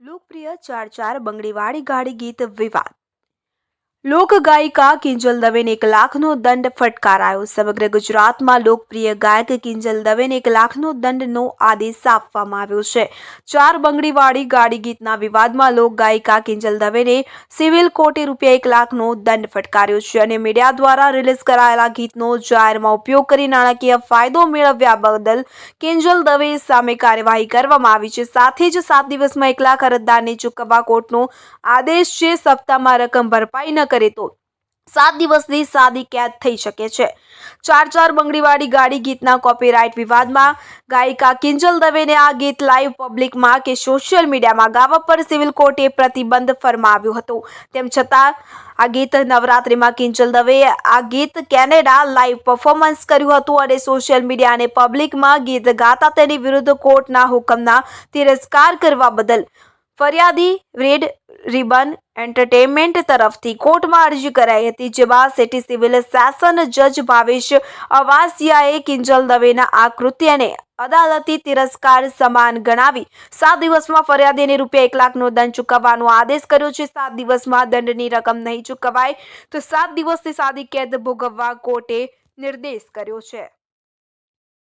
લોકપ્રિય ચાર ચાર બંગડીવાળી ગાડી ગીત વિવાદ. લોક ગાયિકા કિંજલ દવેને એક લાખનો દંડ ફટકારાયો. સમગ્ર ગુજરાતમાં લોકપ્રિય ગાયક કિંજલ દવેને એક લાખનો દંડનો આદેશ આપવામાં આવ્યો છે. ચાર બંગડીવાળી ગાડી ગીતના વિવાદમાં લોક ગાયિકા કિંજલ દવેને સિવિલ કોર્ટે રૂપિયા એક લાખનો દંડ ફટકાર્યો છે અને મીડિયા દ્વારા રિલીઝ કરાયેલા ગીતનો જાહેરમાં ઉપયોગ કરી નાણાકીય ફાયદો મેળવ્યા બદલ કિંજલ દવે સામે કાર્યવાહી કરવામાં આવી છે. સાથે જ સાત દિવસમાં એક લાખ અરજદારને ચૂકવવા કોર્ટનો આદેશ છે. સપ્તાહમાં રકમ ભરપાઈ ન કરે તો સાત દિવસની સાદી કેદ થઈ શકે છે. ચાર ચાર બંગડીવાળી ગાડી ગીતના કોપીરાઇટ વિવાદમાં ગાયિકા કિંજલ દવેને આ ગીત લાઈવ પબ્લિકમાં કે સોશિયલ મીડિયામાં ગાવા પર સિવિલ કોર્ટે પ્રતિબંધ ફરમાવ્યો હતો. તેમ છતાં આ ગીત નવરાત્રિમાં કિંજલ દવેએ આ ગીત કેનેડા લાઈવ પરફોર્મન્સ કર્યું હતું અને સોશિયલ મીડિયા અને પબ્લિકમાં ગીત ગાતા તેની વિરુદ્ધ કોર્ટના હુકમના તિરસ્કાર કરવા બદલ ફરિયાદી રેડ રિબન એન્ટરટેનમેન્ટ તરફથી કોર્ટમાં અરજી કરાઈ હતી, જેમાં સિટી સિવિલ સેશન જજ ભાવેશ અવાસિયાએ કિંજલ દવેના આ કૃત્યને અદાલતી તિરસ્કાર સમાન ગણાવી સાત દિવસમાં ફરિયાદીને રૂપિયા એક લાખનો દંડ ચૂકવવાનો આદેશ કર્યો છે. સાત દિવસમાં દંડની રકમ નહીં ચૂકવાય તો સાત દિવસથી સાદી કેદ ભોગવવા કોર્ટે નિર્દેશ કર્યો છે.